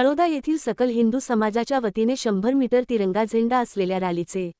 तळोदा येथील सकल हिंदू समाजाच्या वतीने शंभर मीटर तिरंगा झेंडा असलेल्या रॅलीचे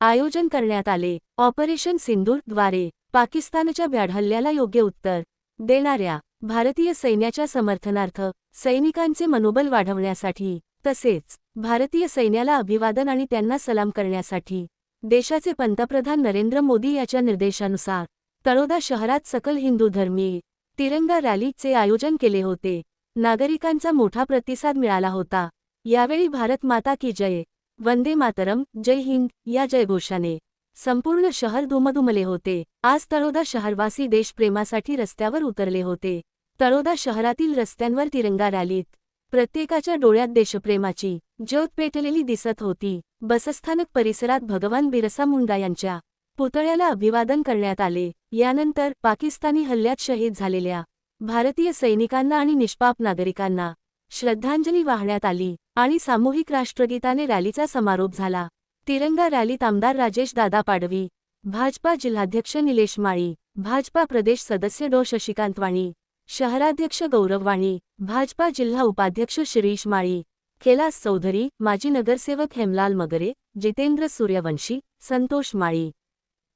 आयोजन करण्यात आले. ऑपरेशन सिंदूरद्वारे पाकिस्तानच्या भ्याड हल्ल्याला योग्य उत्तर देणाऱ्या भारतीय सैन्याच्या समर्थनार्थ सैनिकांचे मनोबल वाढवण्यासाठी तसेच भारतीय सैन्याला अभिवादन आणि त्यांना सलाम करण्यासाठी देशाचे पंतप्रधान नरेंद्र मोदी याच्या निर्देशानुसार तळोदा शहरात सकल हिंदू धर्मीय तिरंगा रॅलीचे आयोजन केले होते. नागरिकांचा मोठा प्रतिसाद मिळाला होता. यावेळी भारत माता की जय. वंदे मातरम जय हिंद या जयघोषाने. संपूर्ण शहर धुमधुमले होते. आज तळोदा शहरवासी देशप्रेमासाठी रस्त्यावर उतरले होते. तळोदा शहरातील रस्त्यांवर तिरंगा रॅलीत. प्रत्येकाच्या डोळ्यात देशप्रेमाची ज्योत पेटलेली दिसत होती. बसस्थानक परिसरात भगवान बिरसा मुंडा यांच्या पुतळ्याला अभिवादन करण्यात आले. यानंतर पाकिस्तानी हल्ल्यात शहीद झालेल्या भारतीय सैनिकांना आणि निष्पाप नागरिकांना श्रद्धांजली वाहण्यात आली आणि सामूहिक राष्ट्रगीताने रॅलीचा समारोप झाला. तिरंगा रॅलीत आमदार राजेश दादा पाडवी भाजपा जिल्हाध्यक्ष निलेश माळी भाजपा प्रदेश सदस्य डो शशिकांत वाणी शहराध्यक्ष गौरव वाणी भाजपा जिल्हा उपाध्यक्ष शिरीष माळी कैलास चौधरी माजी नगरसेवक हेमलाल मगरे जितेंद्र सूर्यवंशी संतोष माळी.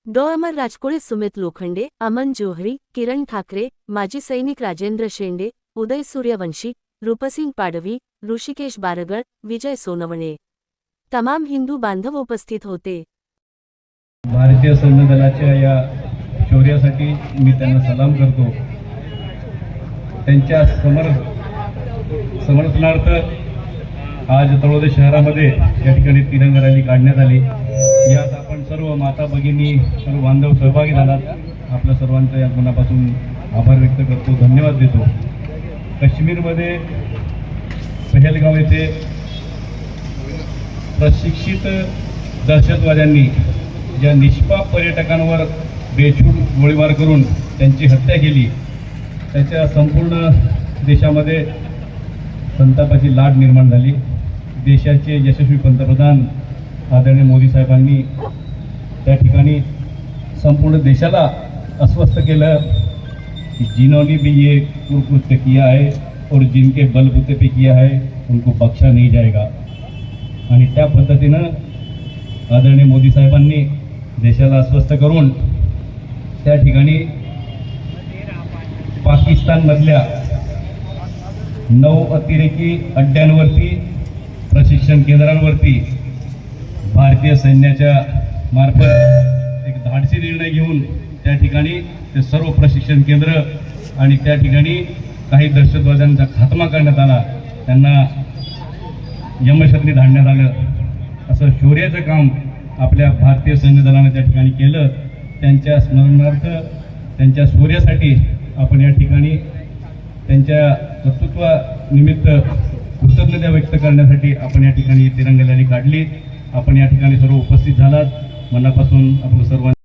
डॉ अमर राजकुळे सुमित लोखंडे अमन जोहरी किरण ठाकरे माजी सैनिक राजेंद्र शेंडे उदय सूर्यवंशी रूपसिंग पाडवी ऋषिकेश बारगळ विजय सोनवणे. तमाम हिंदू बांधव उपस्थित होते. भारतीय सैन्य दलाच्या या शौर्यासाठी मी त्यांना सलाम करतो. त्यांच्या समर समर्थनार्थ आज तळोदे शहरामध्ये या ठिकाणी तिरंगा रॅली काढण्यात आली. यात सर्व माता भगिनी सर्व बांधव सहभागी झालात. आपल्या सर्वांचा या मनापासून आभार व्यक्त करतो. धन्यवाद देतो. काश्मीरमध्ये पहलगाव येथे प्रशिक्षित दहशतवाद्यांनी ज्या निष्पाप पर्यटकांवर बेछूट गोळीबार करून त्यांची हत्या केली त्याच्या संपूर्ण देशामध्ये संतापाची लाट निर्माण झाली. देशाचे यशस्वी पंतप्रधान आदरणीय मोदी साहेबांनी त्या ठिकाणी संपूर्ण देशाला अस्वस्थ केलं. कि जिन्होंने भी ये कुरकृत्य किया है और जिनके बलबुते पे किया है उनको बक्षा नहीं जाएगा। आणि त्या पद्धतीनं आदरणीय मोदी साहेबांनी देशाला अस्वस्थ करून त्या ठिकाणी पाकिस्तानमधल्या नऊ अतिरेकी अड्ड्यांवरती प्रशिक्षण केंद्रांवरती भारतीय सैन्याच्या मार्फत एक धाडसी निर्णय घेऊन त्या ठिकाणी ते सर्व प्रशिक्षण केंद्र आणि त्या ठिकाणी काही दहशतवाद्यांचा खात्मा करण्यात आला. त्यांना यमशक्ती धाडण्यात आलं. असं शौर्याचं काम आपल्या भारतीय सैन्य दलानं त्या ठिकाणी केलं. त्यांच्या स्मरणार्थ त्यांच्या शौर्यासाठी आपण या ठिकाणी त्यांच्या कर्तृत्वानिमित्त कृतज्ञता व्यक्त करण्यासाठी आपण या ठिकाणी तिरंगा काढली. आपण या ठिकाणी सर्व उपस्थित झालात. मनापासून आपलं सर्वांचं